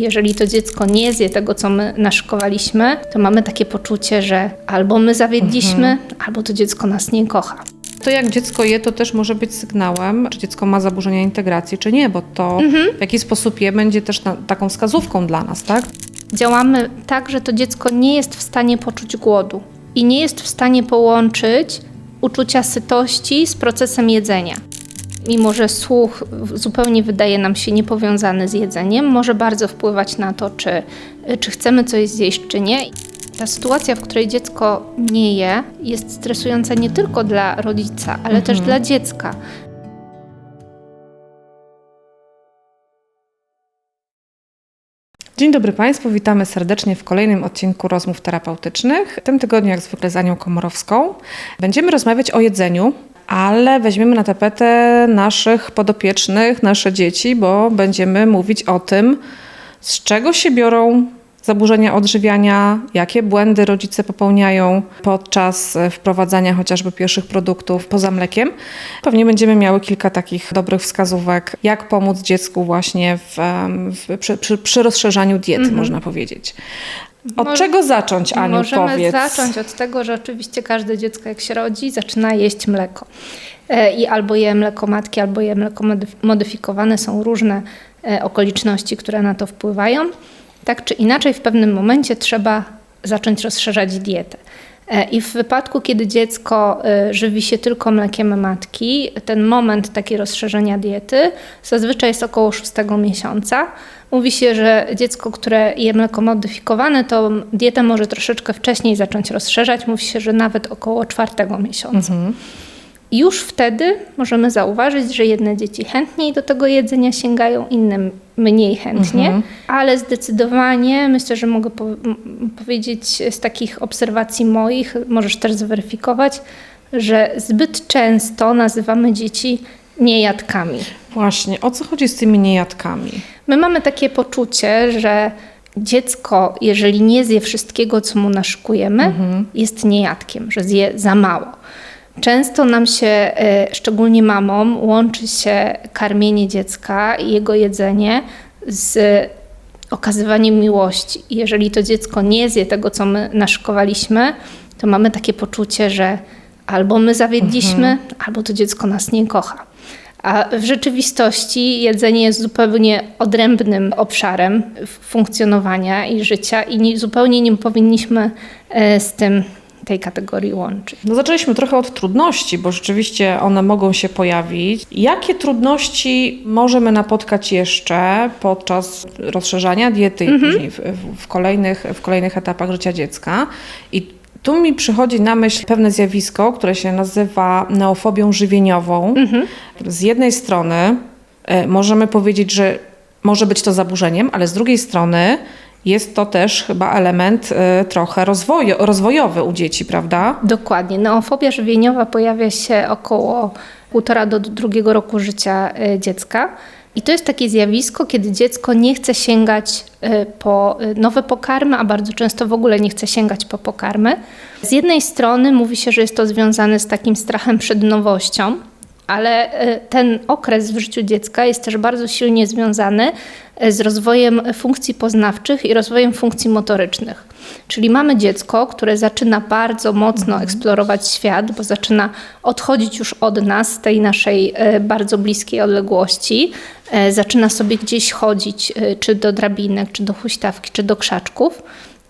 Jeżeli to dziecko nie zje tego, co my naszykowaliśmy, to mamy takie poczucie, że albo my zawiedliśmy, albo to dziecko nas nie kocha. To jak dziecko je, to też może być sygnałem, czy dziecko ma zaburzenia integracji, czy nie, bo to w jaki sposób je będzie też na, taką wskazówką dla nas, tak? Działamy tak, że to dziecko nie jest w stanie poczuć głodu i nie jest w stanie połączyć uczucia sytości z procesem jedzenia. Mimo, że słuch zupełnie wydaje nam się niepowiązany z jedzeniem, może bardzo wpływać na to, czy, czy chcemy coś zjeść, czy nie. Ta sytuacja, w której dziecko nie je, jest stresująca nie tylko dla rodzica, ale też dla dziecka. Dzień dobry Państwu, witamy serdecznie w kolejnym odcinku rozmów terapeutycznych. W tym tygodniu, jak zwykle, z Anią Komorowską. Będziemy rozmawiać o jedzeniu, ale weźmiemy na tapetę naszych podopiecznych, nasze dzieci, bo będziemy mówić o tym, z czego się biorą zaburzenia odżywiania, jakie błędy rodzice popełniają podczas e, wprowadzania chociażby pierwszych produktów poza mlekiem. Pewnie będziemy miały kilka takich dobrych wskazówek, jak pomóc dziecku właśnie w, w, przy, przy, przy rozszerzaniu diety, można powiedzieć. Od Może- czego zacząć, Aniu, Możemy powiedz? zacząć od tego, że oczywiście każde dziecko, jak się rodzi, zaczyna jeść mleko. E, I albo je mleko matki, albo je mleko modyf- modyfikowane. Są różne e, okoliczności, które na to wpływają. Tak czy inaczej, w pewnym momencie trzeba zacząć rozszerzać dietę. E, I w wypadku, kiedy dziecko e, żywi się tylko mlekiem matki, ten moment takiego rozszerzenia diety zazwyczaj jest około szóstego miesiąca. Mówi się, że dziecko, które je mleko modyfikowane, to dietę może troszeczkę wcześniej zacząć rozszerzać. Mówi się, że nawet około czwartego miesiąca. I już wtedy możemy zauważyć, że jedne dzieci chętniej do tego jedzenia sięgają, inne mniej chętnie, ale zdecydowanie myślę, że mogę po- powiedzieć z takich obserwacji moich, możesz też zweryfikować, że zbyt często nazywamy dzieci niejadkami. Właśnie, o co chodzi z tymi niejadkami? My mamy takie poczucie, że dziecko, jeżeli nie zje wszystkiego, co mu naszykujemy, jest niejadkiem, że zje za mało. Często nam się, e, szczególnie mamom, łączy się karmienie dziecka i jego jedzenie z okazywaniem miłości. I jeżeli to dziecko nie zje tego, co my naszykowaliśmy, to mamy takie poczucie, że albo my zawiedliśmy, albo to dziecko nas nie kocha. A w rzeczywistości jedzenie jest zupełnie odrębnym obszarem funkcjonowania i życia i nie, zupełnie nie powinniśmy e, z tym tej kategorii łączyć. No zaczęliśmy trochę od trudności, bo rzeczywiście one mogą się pojawić. Jakie trudności możemy napotkać jeszcze podczas rozszerzania diety i później w, w, kolejnych, w kolejnych etapach życia dziecka? I tu mi przychodzi na myśl pewne zjawisko, które się nazywa neofobią żywieniową. Z jednej strony e, możemy powiedzieć, że może być to zaburzeniem, ale z drugiej strony jest to też chyba element e, trochę rozwoju, rozwojowy u dzieci, prawda? Dokładnie. Neofobia żywieniowa pojawia się około półtora do drugiego roku życia e, dziecka. I to jest takie zjawisko, kiedy dziecko nie chce sięgać e, po e, nowe pokarmy, a bardzo często w ogóle nie chce sięgać po pokarmy. Z jednej strony mówi się, że jest to związane z takim strachem przed nowością, ale e, ten okres w życiu dziecka jest też bardzo silnie związany e, z rozwojem funkcji poznawczych i rozwojem funkcji motorycznych. Czyli mamy dziecko, które zaczyna bardzo mocno eksplorować świat, bo zaczyna odchodzić już od nas, tej naszej e, bardzo bliskiej odległości. Zaczyna sobie gdzieś chodzić, czy do drabinek, czy do huśtawki, czy do krzaczków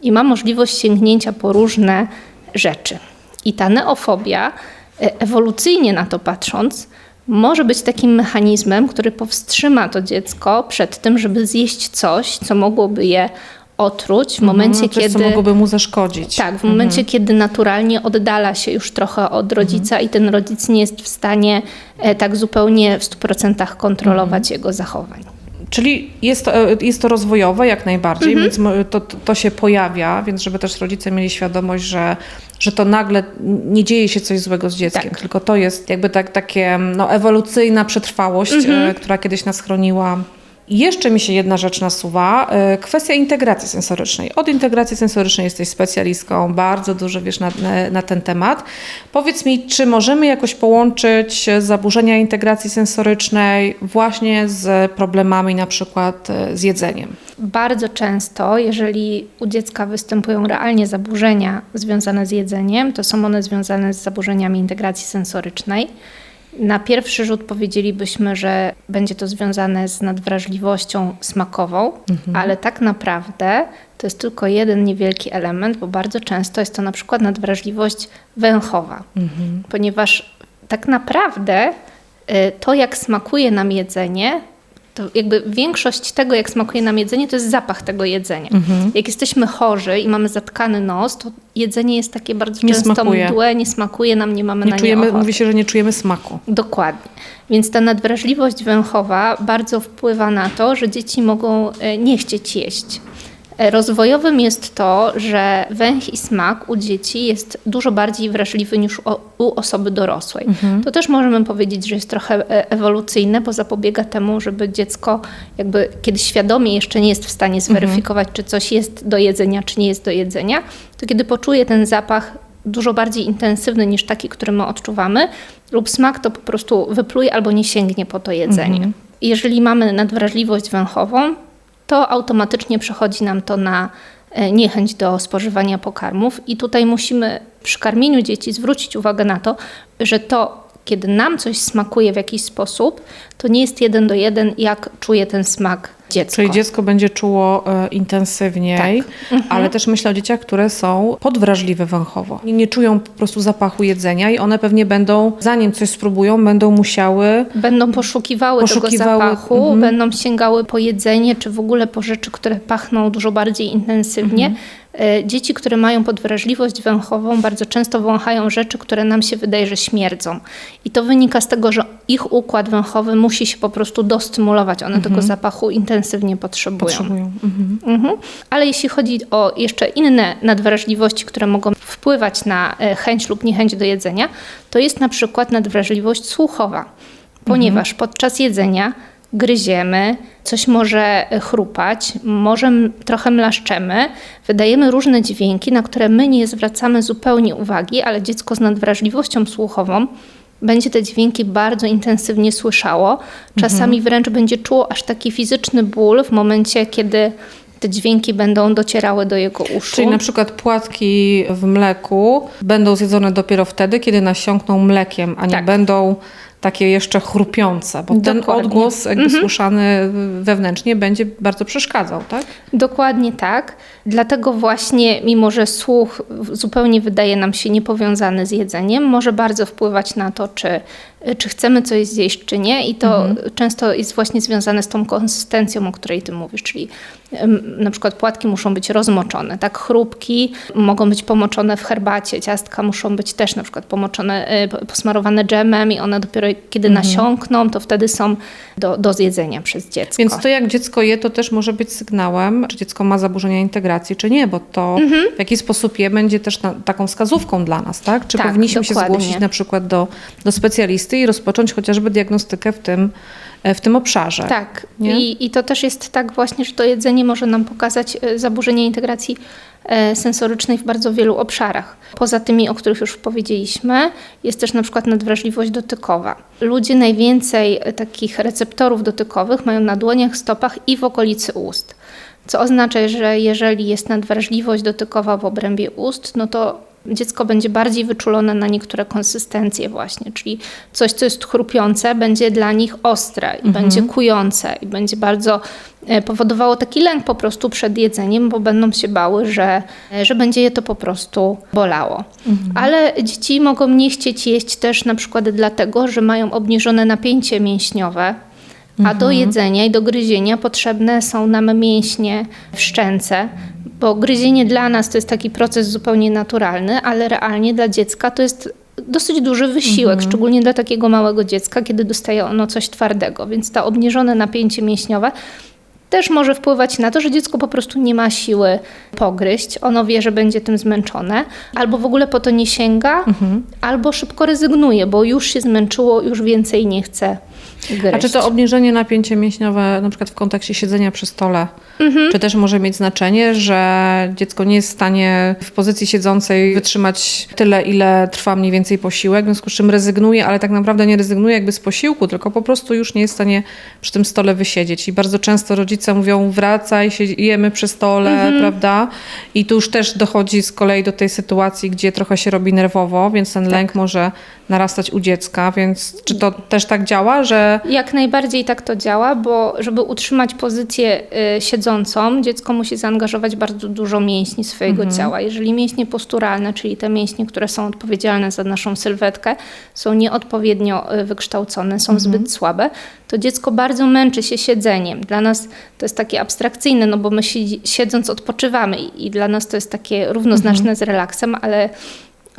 i ma możliwość sięgnięcia po różne rzeczy. I ta neofobia, ewolucyjnie na to patrząc, może być takim mechanizmem, który powstrzyma to dziecko przed tym, żeby zjeść coś, co mogłoby je otruć w momencie, no, coś, kiedy. co mogłoby mu zaszkodzić. Tak, w momencie, kiedy naturalnie oddala się już trochę od rodzica i ten rodzic nie jest w stanie e, tak zupełnie w 100% kontrolować jego zachowań. Czyli jest to, e, jest to rozwojowe jak najbardziej, Mhm. więc to, to się pojawia, więc żeby też rodzice mieli świadomość, że, że to nagle nie dzieje się coś złego z dzieckiem, Tak. tylko to jest jakby tak, takie no, ewolucyjna przetrwałość, Mhm. e, która kiedyś nas chroniła. Jeszcze mi się jedna rzecz nasuwa, e, kwestia integracji sensorycznej. Od integracji sensorycznej jesteś specjalistką, bardzo dużo wiesz na, na ten temat. Powiedz mi, czy możemy jakoś połączyć zaburzenia integracji sensorycznej właśnie z problemami na przykład e, z jedzeniem? Bardzo często, jeżeli u dziecka występują realnie zaburzenia związane z jedzeniem, to są one związane z zaburzeniami integracji sensorycznej. Na pierwszy rzut powiedzielibyśmy, że będzie to związane z nadwrażliwością smakową, mhm. ale tak naprawdę to jest tylko jeden niewielki element, bo bardzo często jest to na przykład nadwrażliwość węchowa, mhm. ponieważ tak naprawdę y, to, jak smakuje nam jedzenie, to jakby większość tego, jak smakuje nam jedzenie, to jest zapach tego jedzenia. Mhm. Jak jesteśmy chorzy i mamy zatkany nos, to jedzenie jest takie bardzo nie często smakuje. mdłe, nie smakuje nam, nie mamy nie na czujemy, nie Mówi się, że nie czujemy smaku. Dokładnie. Więc ta nadwrażliwość węchowa bardzo wpływa na to, że dzieci mogą e, nie chcieć jeść. Rozwojowym jest to, że węch i smak u dzieci jest dużo bardziej wrażliwy niż u osoby dorosłej. Mhm. To też możemy powiedzieć, że jest trochę e, ewolucyjne, bo zapobiega temu, żeby dziecko jakby kiedy świadomie jeszcze nie jest w stanie zweryfikować, mhm. czy coś jest do jedzenia, czy nie jest do jedzenia, to kiedy poczuje ten zapach dużo bardziej intensywny niż taki, który my odczuwamy, lub smak to po prostu wypluje albo nie sięgnie po to jedzenie. Mhm. Jeżeli mamy nadwrażliwość węchową, to automatycznie przechodzi nam to na e, niechęć do spożywania pokarmów. I tutaj musimy przy karmieniu dzieci zwrócić uwagę na to, że to kiedy nam coś smakuje w jakiś sposób, to nie jest jeden do jeden, jak czuje ten smak dziecko. Czyli dziecko będzie czuło e, intensywniej, tak. mhm. ale też myślę o dzieciach, które są podwrażliwe węchowo. Nie, nie czują po prostu zapachu jedzenia i one pewnie będą, zanim coś spróbują, będą musiały... Będą poszukiwały, poszukiwały tego zapachu, mhm. będą sięgały po jedzenie, czy w ogóle po rzeczy, które pachną dużo bardziej intensywnie. Mhm. E, dzieci, które mają podwrażliwość węchową, bardzo często wąchają rzeczy, które nam się wydaje, że śmierdzą. I to wynika z tego, że ich układ węchowy musi się po prostu dostymulować. One mhm. tego zapachu intensywnie potrzebują. potrzebują. Mhm. Mhm. Ale jeśli chodzi o jeszcze inne nadwrażliwości, które mogą wpływać na e, chęć lub niechęć do jedzenia, to jest na przykład nadwrażliwość słuchowa. Ponieważ podczas jedzenia gryziemy, coś może chrupać, może trochę mlaszczemy, wydajemy różne dźwięki, na które my nie zwracamy zupełnie uwagi, ale dziecko z nadwrażliwością słuchową będzie te dźwięki bardzo intensywnie słyszało. Czasami mhm. wręcz będzie czuło aż taki fizyczny ból w momencie, kiedy te dźwięki będą docierały do jego uszu. Czyli na przykład płatki w mleku będą zjedzone dopiero wtedy, kiedy nasiąkną mlekiem, a nie tak. będą takie jeszcze chrupiące, bo Dokładnie. ten odgłos jakby mhm. słyszany wewnętrznie będzie bardzo przeszkadzał, tak? Dokładnie tak. Dlatego właśnie, mimo że słuch zupełnie wydaje nam się niepowiązany z jedzeniem, może bardzo wpływać na to, czy czy chcemy coś zjeść, czy nie. I to mhm. często jest właśnie związane z tą konsystencją, o której ty mówisz, czyli na przykład płatki muszą być rozmoczone, tak chrupki mogą być pomoczone w herbacie, ciastka muszą być też na przykład pomoczone, y, posmarowane dżemem i one dopiero kiedy mhm. nasiąkną, to wtedy są do, do zjedzenia przez dziecko. Więc to jak dziecko je, to też może być sygnałem, czy dziecko ma zaburzenia integracji, czy nie, bo to mhm. w jaki sposób je będzie też na, taką wskazówką dla nas, tak? Czy tak, powinniśmy dokładnie. się zgłosić na przykład do, do specjalisty, i rozpocząć chociażby diagnostykę w tym, e, w tym obszarze. Tak. I, I to też jest tak właśnie, że to jedzenie może nam pokazać e, zaburzenie integracji sensorycznej w bardzo wielu obszarach. Poza tymi, o których już powiedzieliśmy, jest też na przykład nadwrażliwość dotykowa. Ludzie najwięcej takich receptorów dotykowych mają na dłoniach, stopach i w okolicy ust. Co oznacza, że jeżeli jest nadwrażliwość dotykowa w obrębie ust, no to dziecko będzie bardziej wyczulone na niektóre konsystencje właśnie, czyli coś, co jest chrupiące, będzie dla nich ostre i mhm. będzie kujące i będzie bardzo e, powodowało taki lęk po prostu przed jedzeniem, bo będą się bały, że, e, że będzie je to po prostu bolało. Mhm. Ale dzieci mogą nie chcieć jeść też na przykład dlatego, że mają obniżone napięcie mięśniowe, a do mhm. jedzenia i do gryzienia potrzebne są nam mięśnie w szczęce, bo gryzienie dla nas to jest taki proces zupełnie naturalny, ale realnie dla dziecka to jest dosyć duży wysiłek, mhm. szczególnie dla takiego małego dziecka, kiedy dostaje ono coś twardego. Więc to obniżone napięcie mięśniowe też może wpływać na to, że dziecko po prostu nie ma siły pogryźć. Ono wie, że będzie tym zmęczone, albo w ogóle po to nie sięga, mhm. albo szybko rezygnuje, bo już się zmęczyło, już więcej nie chce gryźć. A czy to obniżenie napięcie mięśniowe, na przykład w kontekście siedzenia przy stole, Mhm. czy też może mieć znaczenie, że dziecko nie jest w stanie w pozycji siedzącej wytrzymać tyle, ile trwa mniej więcej posiłek, w związku z czym rezygnuje, ale tak naprawdę nie rezygnuje jakby z posiłku, tylko po prostu już nie jest w stanie przy tym stole wysiedzieć. I bardzo często rodzice mówią, wracaj, jemy przy stole, Mhm. prawda? I tu już też dochodzi z kolei do tej sytuacji, gdzie trochę się robi nerwowo, więc ten lęk może narastać u dziecka, więc czy to też tak działa, że Jak najbardziej tak to działa, bo żeby utrzymać pozycję y, siedzącą, dziecko musi zaangażować bardzo dużo mięśni swojego ciała. Jeżeli mięśnie posturalne, czyli te mięśnie, które są odpowiedzialne za naszą sylwetkę, są nieodpowiednio y, wykształcone, są zbyt słabe, to dziecko bardzo męczy się siedzeniem. Dla nas to jest takie abstrakcyjne, no bo my siedząc odpoczywamy i, i dla nas to jest takie równoznaczne z relaksem, ale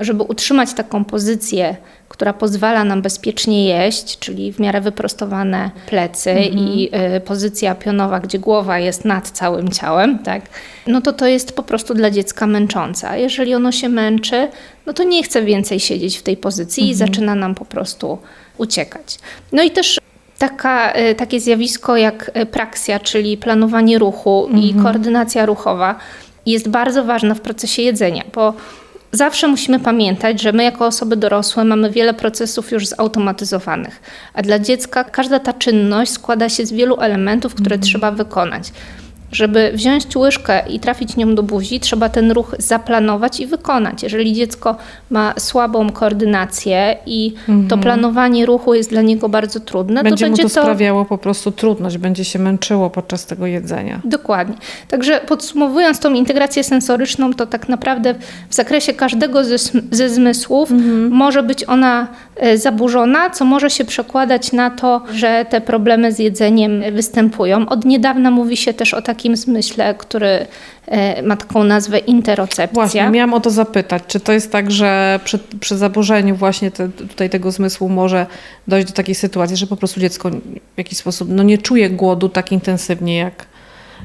żeby utrzymać taką pozycję, która pozwala nam bezpiecznie jeść, czyli w miarę wyprostowane plecy i y, pozycja pionowa, gdzie głowa jest nad całym ciałem, tak, no to to jest po prostu dla dziecka męczące. A jeżeli ono się męczy, no to nie chce więcej siedzieć w tej pozycji i zaczyna nam po prostu uciekać. No i też taka, y, takie zjawisko jak y, praksja, czyli planowanie ruchu i koordynacja ruchowa jest bardzo ważna w procesie jedzenia, bo Zawsze musimy pamiętać, że my jako osoby dorosłe mamy wiele procesów już zautomatyzowanych, a dla dziecka każda ta czynność składa się z wielu elementów, które trzeba wykonać. Żeby wziąć łyżkę i trafić nią do buzi, trzeba ten ruch zaplanować i wykonać. Jeżeli dziecko ma słabą koordynację i to planowanie ruchu jest dla niego bardzo trudne, będzie to mu będzie to sprawiało po prostu trudność, będzie się męczyło podczas tego jedzenia. Dokładnie. Także podsumowując tą integrację sensoryczną, to tak naprawdę w zakresie każdego ze, ze zmysłów może być ona e, zaburzona, co może się przekładać na to, że te problemy z jedzeniem występują. Od niedawna mówi się też o takim zmyśle, który e, ma taką nazwę interocepcja. Właśnie, miałam o to zapytać. Czy to jest tak, że przy, przy zaburzeniu właśnie te, tutaj tego zmysłu może dojść do takiej sytuacji, że po prostu dziecko w jakiś sposób no, nie czuje głodu tak intensywnie jak,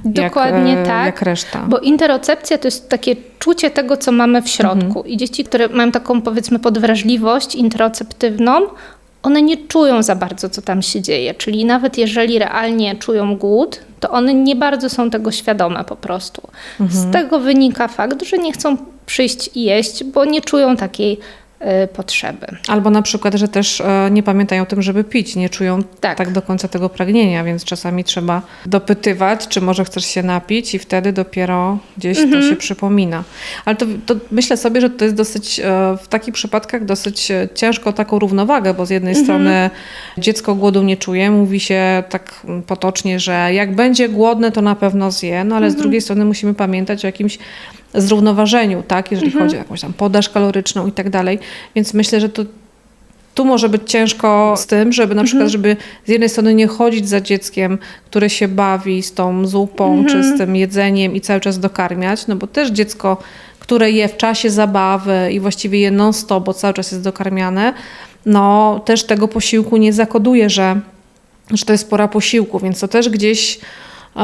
Dokładnie jak, e, tak. jak reszta? Bo interocepcja to jest takie czucie tego, co mamy w środku. I dzieci, które mają taką powiedzmy podwrażliwość interoceptywną, one nie czują za bardzo, co tam się dzieje. Czyli nawet jeżeli realnie czują głód, to one nie bardzo są tego świadome po prostu. Z tego wynika fakt, że nie chcą przyjść i jeść, bo nie czują takiej potrzeby. Albo na przykład, że też e, nie pamiętają o tym, żeby pić, nie czują tak. Tak. do końca tego pragnienia, więc czasami trzeba dopytywać, czy może chcesz się napić i wtedy dopiero gdzieś to się przypomina. Ale to, to myślę sobie, że to jest dosyć, e, w takich przypadkach dosyć e, ciężko taką równowagę, bo z jednej strony dziecko głodu nie czuje, mówi się tak potocznie, że jak będzie głodne, to na pewno zje, no ale z drugiej strony musimy pamiętać o jakimś zrównoważeniu, tak, jeżeli chodzi o jakąś tam podaż kaloryczną i tak dalej, więc myślę, że to tu może być ciężko z tym, żeby na przykład, żeby z jednej strony nie chodzić za dzieckiem, które się bawi z tą zupą czy z tym jedzeniem i cały czas dokarmiać, no bo też dziecko, które je w czasie zabawy i właściwie je non-stop, bo cały czas jest dokarmiane, no też tego posiłku nie zakoduje, że, że to jest pora posiłku, więc to też gdzieś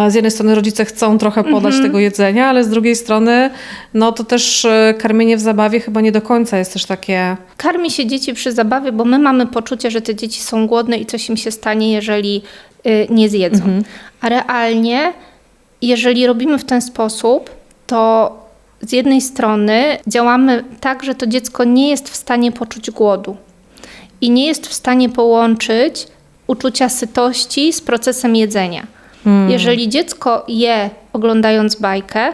z jednej strony rodzice chcą trochę podać tego jedzenia, ale z drugiej strony no to też e, karmienie w zabawie chyba nie do końca jest też takie Karmi się dzieci przy zabawie, bo my mamy poczucie, że te dzieci są głodne i coś im się stanie, jeżeli y, nie zjedzą. A realnie, jeżeli robimy w ten sposób, to z jednej strony działamy tak, że to dziecko nie jest w stanie poczuć głodu i nie jest w stanie połączyć uczucia sytości z procesem jedzenia. Jeżeli dziecko je oglądając bajkę,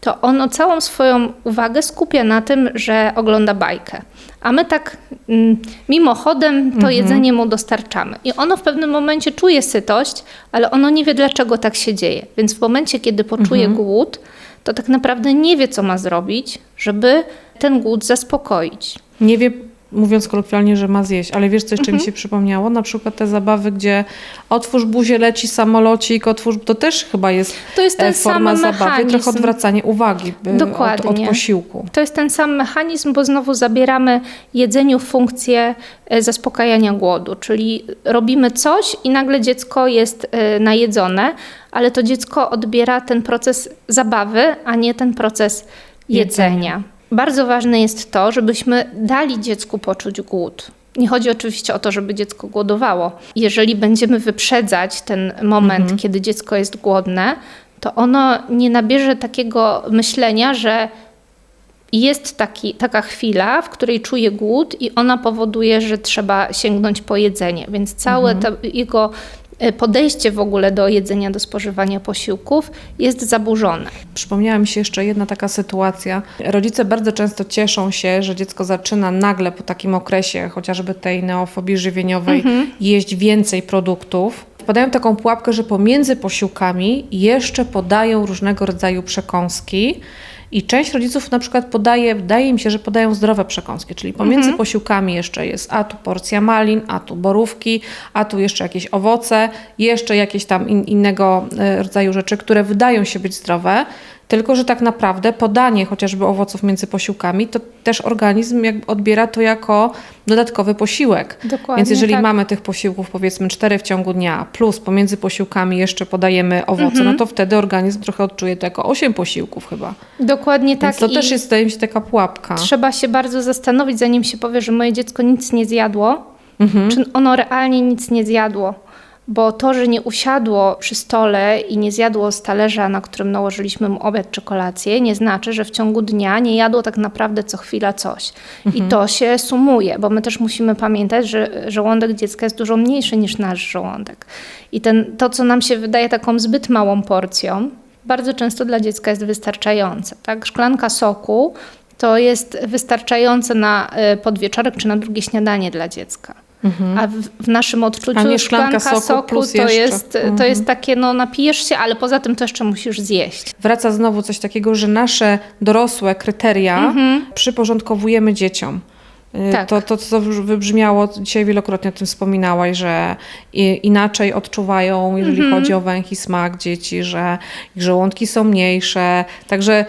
to ono całą swoją uwagę skupia na tym, że ogląda bajkę. A my tak mm, mimochodem to jedzenie mu dostarczamy. I ono w pewnym momencie czuje sytość, ale ono nie wie, dlaczego tak się dzieje. Więc w momencie, kiedy poczuje głód, to tak naprawdę nie wie, co ma zrobić, żeby ten głód zaspokoić. nie wie, mówiąc kolokwialnie, że ma zjeść, ale wiesz, co jeszcze mi się przypomniało? Na przykład te zabawy, gdzie otwórz buzię, leci samolocik, otwórz, to też chyba jest, To jest ten e, forma sam zabawy, mechanizm. trochę odwracanie uwagi by, od, od Dokładnie. posiłku. To jest ten sam mechanizm, bo znowu zabieramy jedzeniu funkcję e, zaspokajania głodu, czyli robimy coś i nagle dziecko jest e, najedzone, ale to dziecko odbiera ten proces zabawy, a nie ten proces jedzenia. Bardzo ważne jest to, żebyśmy dali dziecku poczuć głód. Nie chodzi oczywiście o to, żeby dziecko głodowało. Jeżeli będziemy wyprzedzać ten moment, kiedy dziecko jest głodne, to ono nie nabierze takiego myślenia, że jest taki, taka chwila, w której czuje głód i ona powoduje, że trzeba sięgnąć po jedzenie. Więc całe to jego podejście w ogóle do jedzenia, do spożywania posiłków jest zaburzone. Przypomniała mi się jeszcze jedna taka sytuacja. Rodzice bardzo często cieszą się, że dziecko zaczyna nagle po takim okresie, chociażby tej neofobii żywieniowej, jeść więcej produktów. Wpadają w taką pułapkę, że pomiędzy posiłkami jeszcze podają różnego rodzaju przekąski. I część rodziców na przykład podaje, wydaje im się, że podają zdrowe przekąski, czyli pomiędzy posiłkami jeszcze jest a tu porcja malin, a tu borówki, a tu jeszcze jakieś owoce, jeszcze jakieś tam in, innego e, rodzaju rzeczy, które wydają się być zdrowe, tylko że tak naprawdę podanie chociażby owoców między posiłkami, to też organizm jakby odbiera to jako dodatkowy posiłek. Dokładnie Więc jeżeli tak. mamy tych posiłków powiedzmy cztery w ciągu dnia, plus pomiędzy posiłkami jeszcze podajemy owoce, no to wtedy organizm trochę odczuje to jako osiem posiłków chyba. Dokładnie tak. Więc to i też jest, zdaje mi się, taka pułapka. Trzeba się bardzo zastanowić, zanim się powie, że moje dziecko nic nie zjadło, czy ono realnie nic nie zjadło. Bo to, że nie usiadło przy stole i nie zjadło z talerza, na którym nałożyliśmy mu obiad czy kolację, nie znaczy, że w ciągu dnia nie jadło tak naprawdę co chwila coś. I to się sumuje, bo my też musimy pamiętać, że żołądek dziecka jest dużo mniejszy niż nasz żołądek. I ten, to, co nam się wydaje taką zbyt małą porcją, bardzo często dla dziecka jest wystarczające. Tak? Szklanka soku to jest wystarczające na y, podwieczorek czy na drugie śniadanie dla dziecka. A w, w naszym odczuciu A nie szklanka soku plus to, jeszcze. jest, to jest takie, no napijesz się, ale poza tym to jeszcze musisz zjeść. Wraca znowu coś takiego, że nasze dorosłe kryteria przyporządkowujemy dzieciom. Y, Tak. To, to, co wybrzmiało, dzisiaj wielokrotnie o tym wspominałaś, że inaczej odczuwają, jeżeli chodzi o węch i smak dzieci, że ich żołądki są mniejsze. Także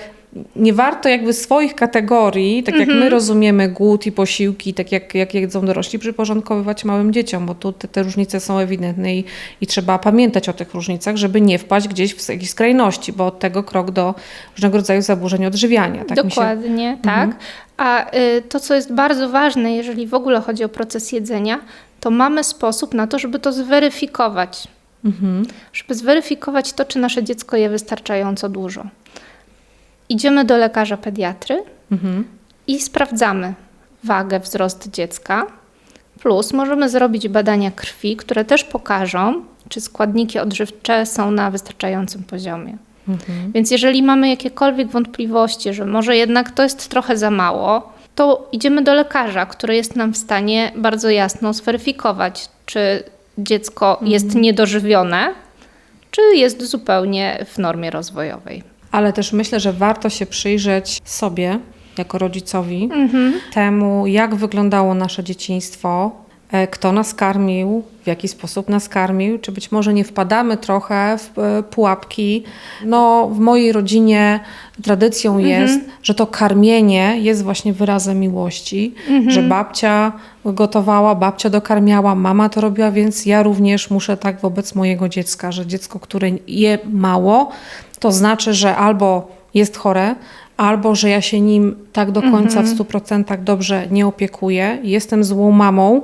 nie warto jakby swoich kategorii, tak jak my rozumiemy głód i posiłki, tak jak, jak jedzą dorośli, przyporządkowywać małym dzieciom, bo tu te, te różnice są ewidentne i, i trzeba pamiętać o tych różnicach, żeby nie wpaść gdzieś w jakieś skrajności, bo od tego krok do różnego rodzaju zaburzeń odżywiania. Tak mi się Dokładnie, tak. A y, to, co jest bardzo ważne, jeżeli w ogóle chodzi o proces jedzenia, to mamy sposób na to, żeby to zweryfikować. Żeby zweryfikować to, czy nasze dziecko je wystarczająco dużo. Idziemy do lekarza pediatry i sprawdzamy wagę, wzrost dziecka. Plus możemy zrobić badania krwi, które też pokażą, czy składniki odżywcze są na wystarczającym poziomie. Więc jeżeli mamy jakiekolwiek wątpliwości, że może jednak to jest trochę za mało, to idziemy do lekarza, który jest nam w stanie bardzo jasno zweryfikować, czy dziecko jest niedożywione, czy jest zupełnie w normie rozwojowej. Ale też myślę, że warto się przyjrzeć sobie, jako rodzicowi, temu, jak wyglądało nasze dzieciństwo, e, kto nas karmił, w jaki sposób nas karmił, czy być może nie wpadamy trochę w e, pułapki. No, w mojej rodzinie tradycją jest, że to karmienie jest właśnie wyrazem miłości, że babcia gotowała, babcia dokarmiała, mama to robiła, więc ja również muszę tak wobec mojego dziecka, że dziecko, które je mało, to znaczy, że albo jest chore, albo że ja się nim tak do końca w 100% dobrze nie opiekuję, jestem złą mamą.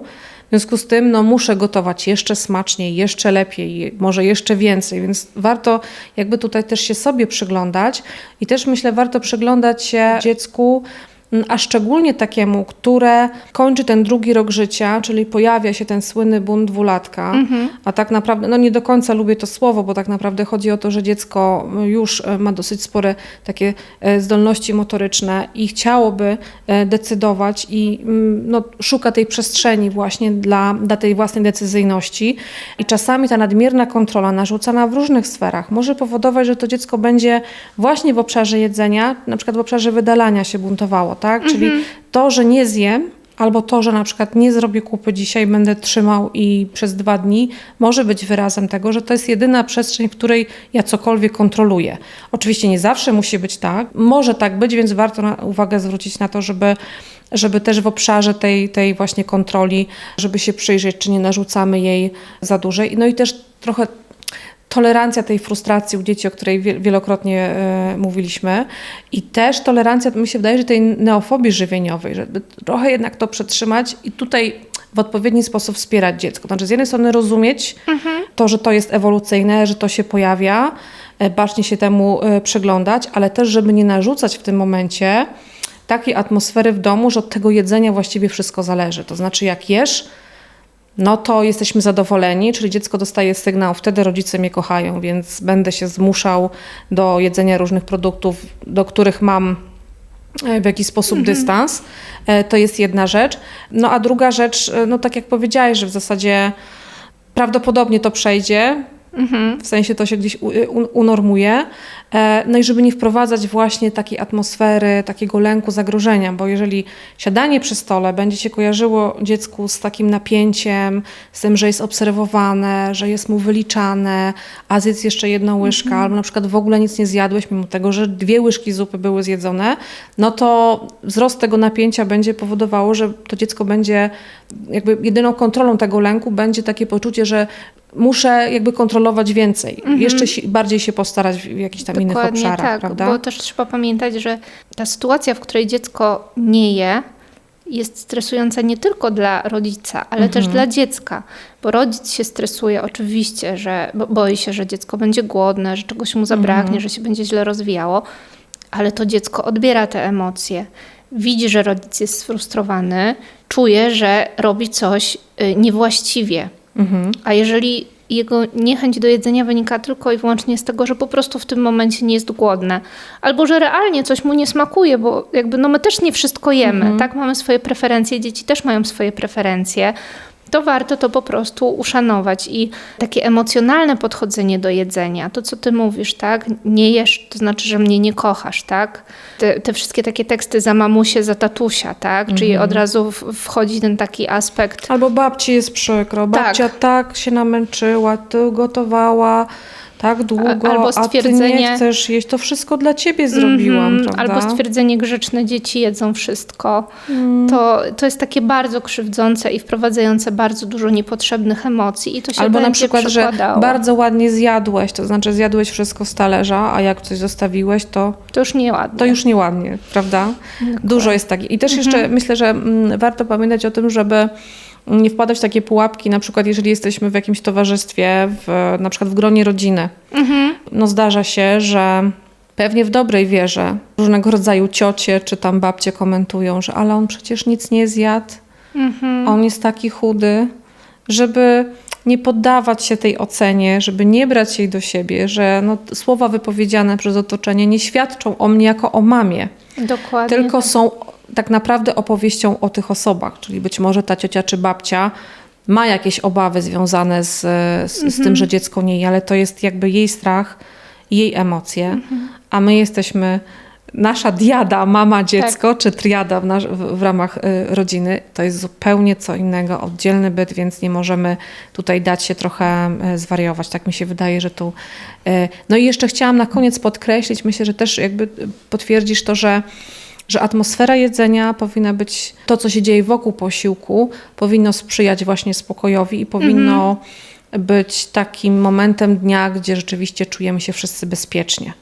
W związku z tym no, muszę gotować jeszcze smaczniej, jeszcze lepiej, może jeszcze więcej, więc warto jakby tutaj też się sobie przyglądać i też myślę, warto przyglądać się dziecku, a szczególnie takiemu, które kończy ten drugi rok życia, czyli pojawia się ten słynny bunt dwulatka, a tak naprawdę, no nie do końca lubię to słowo, bo tak naprawdę chodzi o to, że dziecko już e, ma dosyć spore takie e, zdolności motoryczne i chciałoby e, decydować i mm, no, szuka tej przestrzeni właśnie dla, dla tej własnej decyzyjności. I czasami ta nadmierna kontrola narzucana w różnych sferach. Może powodować, że to dziecko będzie właśnie w obszarze jedzenia, na przykład w obszarze wydalania się buntowało, tak? Czyli to, że nie zjem, Albo to, że na przykład nie zrobię kupy dzisiaj, będę trzymał i przez dwa dni, może być wyrazem tego, że to jest jedyna przestrzeń, w której ja cokolwiek kontroluję. Oczywiście nie zawsze musi być tak, może tak być, więc warto na, uwagę zwrócić na to, żeby, żeby też w obszarze tej, tej właśnie kontroli, żeby się przyjrzeć, czy nie narzucamy jej za dłużej. No i też trochę tolerancja tej frustracji u dzieci, o której wie- wielokrotnie e, mówiliśmy i też tolerancja, mi się wydaje, że tej neofobii żywieniowej, żeby trochę jednak to przetrzymać i tutaj w odpowiedni sposób wspierać dziecko. Znaczy z jednej strony rozumieć to, że to jest ewolucyjne, że to się pojawia, e, bacznie się temu e, przyglądać, ale też, żeby nie narzucać w tym momencie takiej atmosfery w domu, że od tego jedzenia właściwie wszystko zależy. To znaczy jak jesz, no to jesteśmy zadowoleni, czyli dziecko dostaje sygnał, wtedy rodzice mnie kochają, więc będę się zmuszał do jedzenia różnych produktów, do których mam e, w jakiś sposób dystans. E, To jest jedna rzecz. No a druga rzecz, e, no tak jak powiedziałeś, że w zasadzie prawdopodobnie to przejdzie, w sensie to się gdzieś unormuje. E, No i żeby nie wprowadzać właśnie takiej atmosfery, takiego lęku, zagrożenia, bo jeżeli siadanie przy stole będzie się kojarzyło dziecku z takim napięciem, z tym, że jest obserwowane, że jest mu wyliczane, a zjedz jeszcze jedną łyżkę, albo na przykład w ogóle nic nie zjadłeś, mimo tego, że dwie łyżki zupy były zjedzone, no to wzrost tego napięcia będzie powodowało, że to dziecko będzie jakby jedyną kontrolą tego lęku będzie takie poczucie, że muszę jakby kontrolować więcej, jeszcze si- bardziej się postarać w jakichś tam innych Dokładnie obszarach, tak, prawda? bo też trzeba pamiętać, że ta sytuacja, w której dziecko nie je, jest stresująca nie tylko dla rodzica, ale też Mhm. dla dziecka, bo rodzic się stresuje oczywiście, że bo boi się, że dziecko będzie głodne, że czegoś mu zabraknie, Mhm. że się będzie źle rozwijało, ale to dziecko odbiera te emocje. Widzi, że rodzic jest sfrustrowany, czuje, że robi coś y, niewłaściwie. Mhm. A jeżeli jego niechęć do jedzenia wynika tylko i wyłącznie z tego, że po prostu w tym momencie nie jest głodne, albo że realnie coś mu nie smakuje, bo jakby no my też nie wszystko jemy, tak? Mamy swoje preferencje, dzieci też mają swoje preferencje. To warto to po prostu uszanować i takie emocjonalne podchodzenie do jedzenia, to co ty mówisz, tak? Nie jesz, to znaczy, że mnie nie kochasz, tak? Te, te wszystkie takie teksty za mamusię, za tatusia, tak? Czyli od razu wchodzi ten taki aspekt Albo babci jest przykro, babcia tak, się namęczyła, ty gotowała tak długo, albo a ty stwierdzenie- nie chcesz jeść, to wszystko dla ciebie zrobiłam, Mhm, prawda? Albo stwierdzenie grzeczne, dzieci jedzą wszystko. To, to jest takie bardzo krzywdzące i wprowadzające bardzo dużo niepotrzebnych emocji i to się Albo na przykład, że bardzo ładnie zjadłeś, to znaczy zjadłeś wszystko z talerza, a jak coś zostawiłeś, to, To już nieładnie. to już nieładnie, prawda? Dużo jest takich. I też jeszcze Mhm. myślę, że mm, warto pamiętać o tym, żeby nie wpadać w takie pułapki, na przykład jeżeli jesteśmy w jakimś towarzystwie, w, na przykład w gronie rodziny. Mhm. No zdarza się, że pewnie w dobrej wierze różnego rodzaju ciocie czy tam babcie komentują, że ale on przecież nic nie zjadł, Mhm. on jest taki chudy, żeby nie poddawać się tej ocenie, żeby nie brać jej do siebie, że no, słowa wypowiedziane przez otoczenie nie świadczą o mnie jako o mamie, Dokładnie. tylko są tak naprawdę opowieścią o tych osobach, czyli być może ta ciocia czy babcia ma jakieś obawy związane z, z, z tym, że dziecko nie je, ale to jest jakby jej strach, jej emocje, a my jesteśmy, nasza diada, mama, dziecko, czy triada w, nasz, w, w ramach y, rodziny, to jest zupełnie co innego, oddzielny byt, więc nie możemy tutaj dać się trochę y, zwariować. Tak mi się wydaje, że tu... y, No i jeszcze chciałam na koniec podkreślić, myślę, że też jakby potwierdzisz to, że że atmosfera jedzenia powinna być, to co się dzieje wokół posiłku, powinno sprzyjać właśnie spokojowi i powinno być takim momentem dnia, gdzie rzeczywiście czujemy się wszyscy bezpiecznie.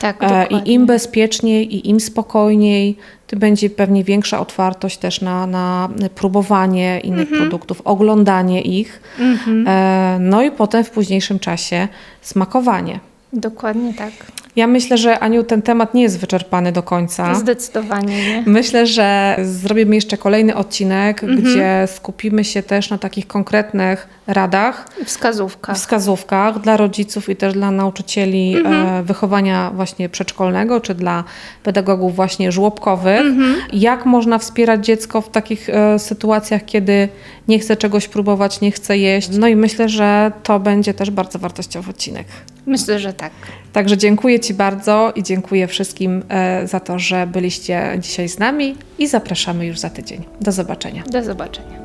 Tak, dokładnie. I im bezpieczniej, i im spokojniej, tym będzie pewnie większa otwartość też na, na próbowanie innych Mhm. produktów, oglądanie ich, e, no i potem w późniejszym czasie smakowanie. Dokładnie tak. Ja myślę, że Aniu, ten temat nie jest wyczerpany do końca. Zdecydowanie nie. Myślę, że zrobimy jeszcze kolejny odcinek, Mhm. gdzie skupimy się też na takich konkretnych radach, Wskazówka. wskazówkach dla rodziców i też dla nauczycieli Mhm. e, wychowania właśnie przedszkolnego, czy dla pedagogów właśnie żłobkowych. Mhm. Jak można wspierać dziecko w takich e, sytuacjach, kiedy nie chce czegoś próbować, nie chce jeść. No i myślę, że to będzie też bardzo wartościowy odcinek. Myślę, że tak. Także dziękuję Ci bardzo i dziękuję wszystkim e, za to, że byliście dzisiaj z nami i zapraszamy już za tydzień. Do zobaczenia. Do zobaczenia.